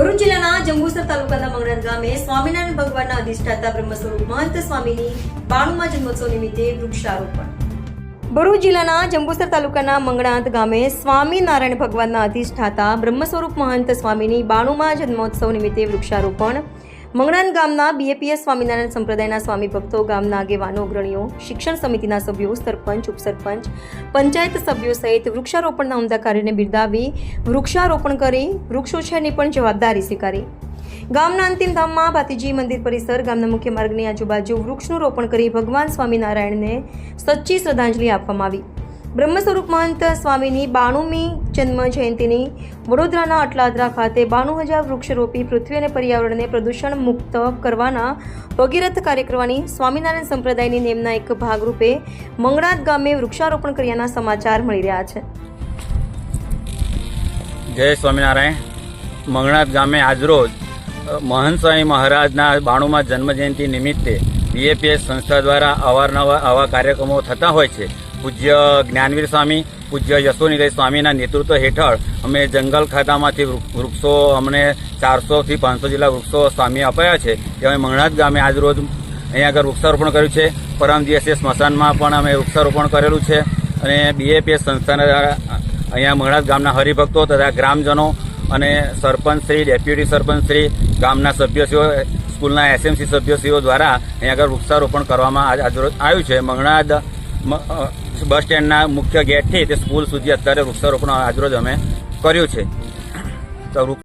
ભરૂચ જિલ્લાના જંબુસર તાલુકાના મંગળાન ગામે સ્વામિનારાયણ ભગવાનના અધિષ્ઠાતા બ્રહ્મ સ્વરૂપ મહંત સ્વામીની બાણુમા જન્મોત્સવ નિમિત્તે વૃક્ષારોપણ. ભરૂચ જિલ્લાના જંબુસર તાલુકાના મંગળાંત ગામે સ્વામિનારાયણ ભગવાનના અધિષ્ઠાતા બ્રહ્મ સ્વરૂપ મહંત સ્વામીની બાણુમા જન્મોત્સવ નિમિત્તે વૃક્ષારોપણ મંગળાન ગામના બીએપીએસ સ્વામિનારાયણ સંપ્રદાયના સ્વામી ભક્તો, ગામના આગેવાનો, અગ્રણીઓ, શિક્ષણ સમિતિના સભ્યો, સરપંચ, ઉપસરપંચ, પંચાયત સભ્યો સહિત વૃક્ષારોપણના ઉમદા કાર્યને બિરદાવી વૃક્ષારોપણ કરી વૃક્ષોછેરની પણ જવાબદારી સ્વીકારી. ગામના અંતિમ ધામમાં ભાતીજી મંદિર પરિસર, ગામના મુખ્ય માર્ગની આજુબાજુ વૃક્ષનું રોપણ કરી ભગવાન સ્વામિનારાયણને સચ્ચી શ્રદ્ધાંજલિ આપવામાં આવી. બ્રહ્મ સ્વરૂપ મહંત સ્વામીની બાણુમી જન્મ જયંતિની વડોદરાના અટલાદરા ખાતે બાણું હજાર વૃક્ષ રોપી પૃથ્વી અને પર્યાવરણને પ્રદૂષણ મુક્ત કરવાના ભગીરથ કાર્યક્રમની સ્વામિનારાયણ સંપ્રદાયની નેમના એક ભાગરૂપે મંગળાત ગામે વૃક્ષારોપણ કર્યાના સમાચાર મળી રહ્યા છે. જય સ્વામિનારાયણ. મંગળાત ગામે આજરોજ મહંત સ્વામી મહારાજના બાણુમાં જન્મજયંતિ નિમિત્તે બીએપીએસ સંસ્થા દ્વારા અવારનવાર આવા કાર્યક્રમો થતા હોય છે. પૂજ્ય જ્ઞાનવીર સ્વામી પૂજ્ય યશોનિલય સ્વામીના નેતૃત્વ હેઠળ અમે જંગલ ખાતામાંથી વૃક્ષો અમને ચારસોથી પાંચસો જેટલા વૃક્ષો સ્વામી અપાયા છે તે અમે મંગળાજ ગામે આજરોજ અહીંયા આગળ વૃક્ષારોપણ કર્યું છે. પરમ દિવસે સ્મશાનમાં પણ અમે વૃક્ષારોપણ કરેલું છે અને બીએપીએસ સંસ્થાના દ્વારા અહીંયા મંગળાજ ગામના હરિભક્તો તથા ગ્રામજનો અને સરપંચશ્રી ડેપ્યુટી સરપંચશ્રી ગામના સભ્યશ્રીઓ સ્કૂલના એસએમસી સભ્યશ્રીઓ દ્વારા અહીંયા આગળ વૃક્ષારોપણ કરવામાં આવ્યું છે. મંગળાદ મ- અ, બસ સ્ટેન્ડના મુખ્ય ગેટથી તે સ્કૂલ સુધી અત્યારે વૃક્ષારોપણ આજરોજ અમે કર્યું છે. તો